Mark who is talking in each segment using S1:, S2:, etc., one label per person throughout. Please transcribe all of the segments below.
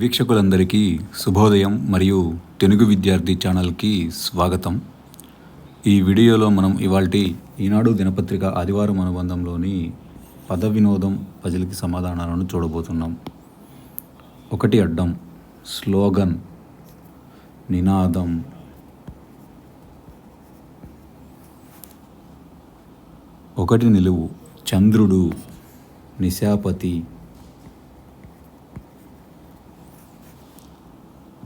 S1: వీక్షకులందరికీ శుభోదయం మరియు తెలుగు విద్యార్థి ఛానల్కి స్వాగతం. ఈ వీడియోలో మనం ఇవాల్టి ఈనాడు దినపత్రిక ఆదివారం అనుబంధంలోని పద వినోదం ప్రజలకి సమాధానాలను చూడబోతున్నాం. ఒకటి అడ్డం స్లోగన్ నినాదం. ఒకటి నిలువు చంద్రుడు నిశాపతి.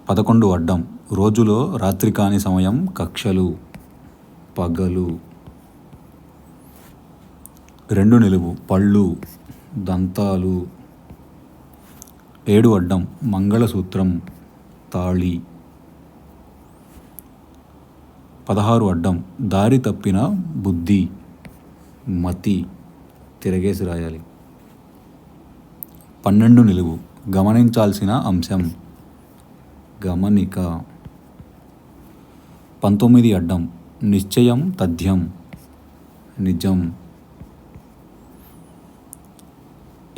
S1: పదకొండు అడ్డం. రోజులో రాత్రి కాని సమయం కక్షలు పగలు. రెండు నిలువు పళ్ళు దంతాలు. ఏడు అడ్డం మంగళసూత్రం తాళి. పదహారు అడ్డం దారి తప్పిన బుద్ధి మతి తిరగేసి రాయాలి. పన్నెండు నిలువు గమనించాల్సిన అంశం. గమనిక. పంతొమ్మిది అడ్డం. నిశ్చయం తథ్యం. నిజం.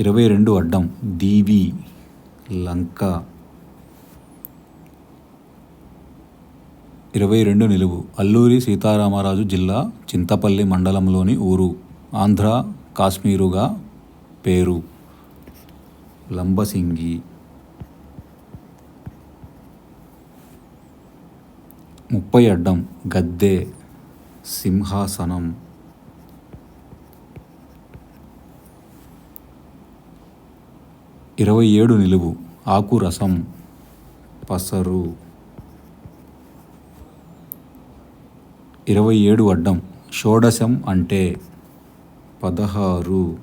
S1: ఇరవై రెండు అడ్డం. దీవి. లంక. ఇరవై రెండు నిలువు. అల్లూరి సీతారామరాజు జిల్లా చింతపల్లి మండలంలోని ఊరు. ఆంధ్ర కాశ్మీరుగా పేరు. లంబసింగి. ముప్పై అడ్డం గద్దె సింహాసనం. ఇరవై ఏడు నిలువు ఆకు రసం పసరు. ఇరవై ఏడు అడ్డం షోడశం అంటే పదహారు.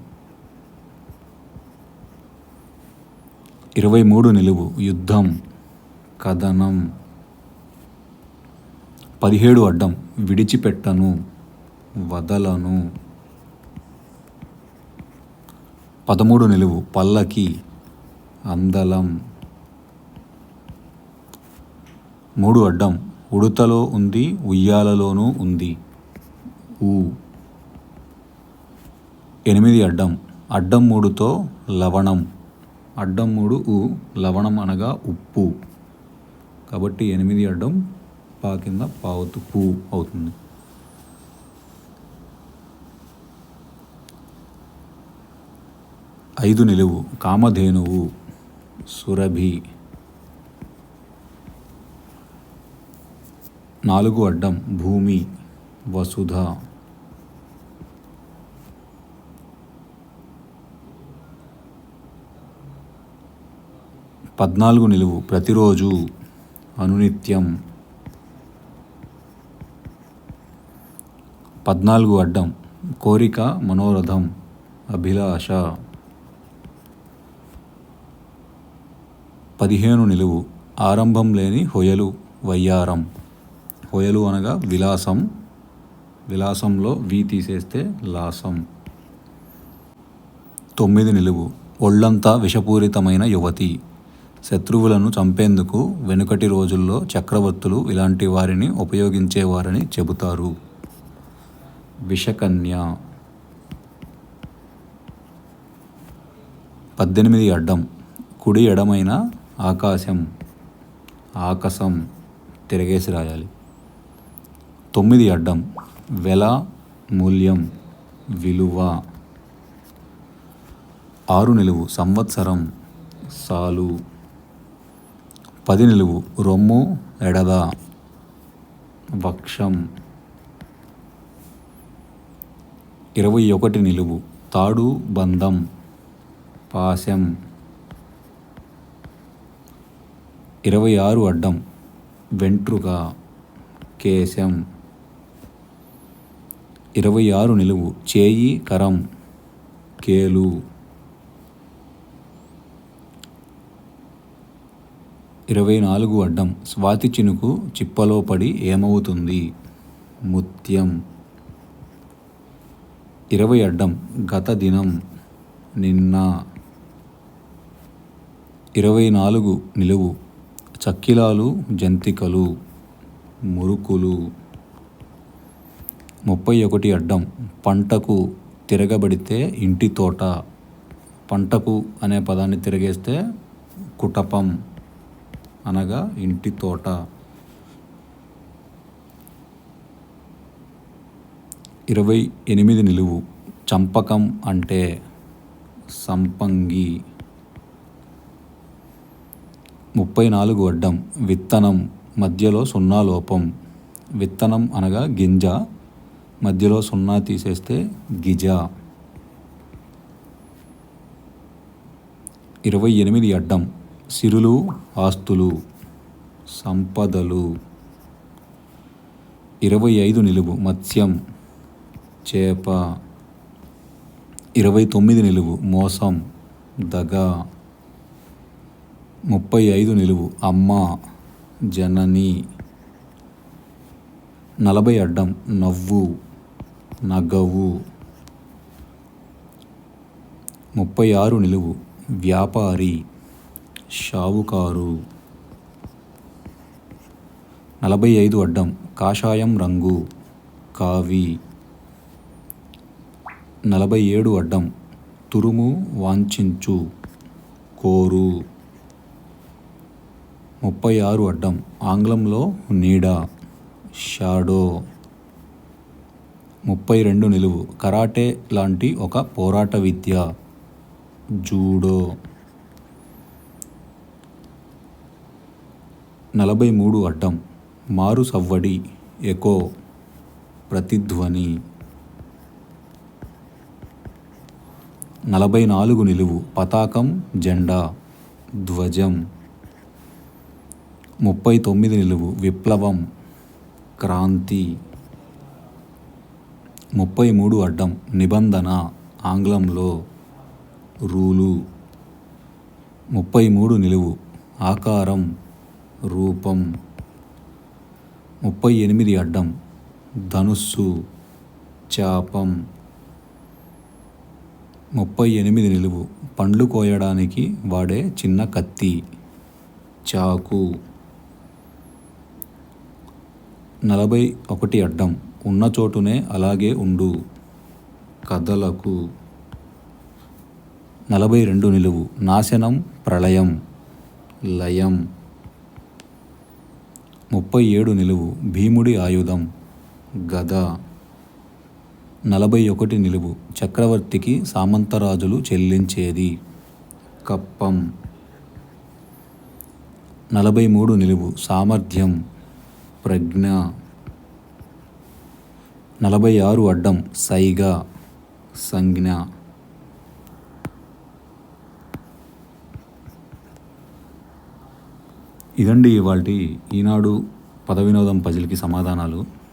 S1: ఇరవై మూడు నిలువు యుద్ధం కథనం. పదిహేడు అడ్డం విడిచిపెట్టను వదలను. పదమూడు నిలువు పల్లకి అందలం. మూడు అడ్డం ఉడుతలో ఉంది ఉయ్యాలలోనూ ఉంది. ఊ. ఎనిమిది అడ్డం అడ్డం మూడుతో లవణం. అడ్డం మూడు ఊ లవణం అనగా ఉప్పు. కాబట్టి ఎనిమిది అడ్డం పా కింద పావుతు పూ అవుతుంది. ఐదు నిలువు కామధేనువు సురభి. నాలుగు అడ్డం భూమి వసుధ. పద్నాలుగు నిలువు ప్రతిరోజు అనునిత్యం. పద్నాలుగు అడ్డం కోరిక మనోరథం అభిలాష. పదిహేను నిలువు ఆరంభం లేని హొయలు వయ్యారం. హొయలు అనగా విలాసం. విలాసంలో వి తీసేస్తే లాసం. తొమ్మిది నిలువు ఒళ్ళంతా విషపూరితమైన యువతి. శత్రువులను చంపేందుకు వెనుకటి రోజుల్లో చక్రవర్తులు ఇలాంటి వారిని ఉపయోగించేవారని చెబుతారు. విషకన్య. పద్దెనిమిది అడ్డం. కుడి ఎడమైన ఆకాశం. ఆకాశం తిరగేసి రాయాలి. తొమ్మిది అడ్డం. వెల మూల్యం విలువ. ఆరు నిలువు. సంవత్సరం సాలు. పది నిలువు. రొమ్ము ఎడద. వక్షం. ఇరవై ఒకటి నిలువు. తాడు బంధం. పాశం. ఇరవై ఆరు అడ్డం. వెంట్రుక. కేశం. ఇరవై ఆరు నిలువు. చేయి కరం. కేలు. ఇరవై నాలుగు అడ్డం. స్వాతి చినుకు చిప్పలో పడి ఏమవుతుంది? ముత్యం. ఇరవై అడ్డం గత దినం నిన్న ఇరవై నాలుగు నిలువు చక్కిలాలు జంతికలు మురుకులు ముప్పై ఒకటి అడ్డం పంటకు తిరగబడితే ఇంటి తోట పంటకు అనే పదాన్ని తిరగేస్తే కుటపం అనగా ఇంటి తోట. ఇరవై ఎనిమిది నిలువు చంపకం అంటే సంపంగి. ముప్పై నాలుగు అడ్డం విత్తనం మధ్యలో సున్నా లోపం. విత్తనం అనగా గింజ మధ్యలో సున్నా తీసేస్తే గిజ. ఇరవై ఎనిమిది అడ్డం సిరులు ఆస్తులు సంపదలు. ఇరవై ఐదు నిలువు మత్స్యం. చేప. ఇరవై తొమ్మిది నిలువు మోసం దగ. ముప్పై ఐదు నిలువు అమ్మ జనని. నలభై అడ్డం నవ్వు నగవు. ముప్పై ఆరు నిలువు వ్యాపారి షావుకారు. నలభై ఐదు అడ్డం కాషాయం రంగు కావి. నలభై ఏడు అడ్డం. తురుము వాంఛించు. కోరు. ముప్పై ఆరు అడ్డం. ఆంగ్లంలో నీడ. షాడో. ముప్పై రెండు నిలువు. కరాటే లాంటి ఒక పోరాట విద్య. జూడో. నలభై మూడు అడ్డం. మారు సవ్వడి ఎకో. ప్రతిధ్వని. నలభై నాలుగు నిలువు పతాకం జెండా ధ్వజం. ముప్పై తొమ్మిది నిలువు విప్లవం క్రాంతి. ముప్పై మూడు అడ్డం నిబంధన ఆంగ్లంలో రూలు. ముప్పై మూడు నిలువు ఆకారం రూపం. ముప్పై ఎనిమిది అడ్డం ధనుస్సు చాపం. ముప్పై ఎనిమిది నిలువు. పండ్లు కోయడానికి వాడే చిన్న కత్తి. చాకు. నలభై ఒకటి అడ్డం. ఉన్న చోటునే అలాగే ఉండు. కథలకు నలభై రెండు నిలువు. నాశనం ప్రళయం. లయం. ముప్పై ఏడు నిలువు. భీముడి ఆయుధం. గద. నలభై ఒకటి నిలువు చక్రవర్తికి సామంతరాజులు చెల్లించేది. కప్పం. నలభై మూడు నిలువు సామర్థ్యం. ప్రజ్ఞ. నలభై ఆరు అడ్డం సైగా. సంజ్ఞ. ఇదండి ఇవాళ ఈనాడు పద వినోదం పజిల్కి సమాధానాలు.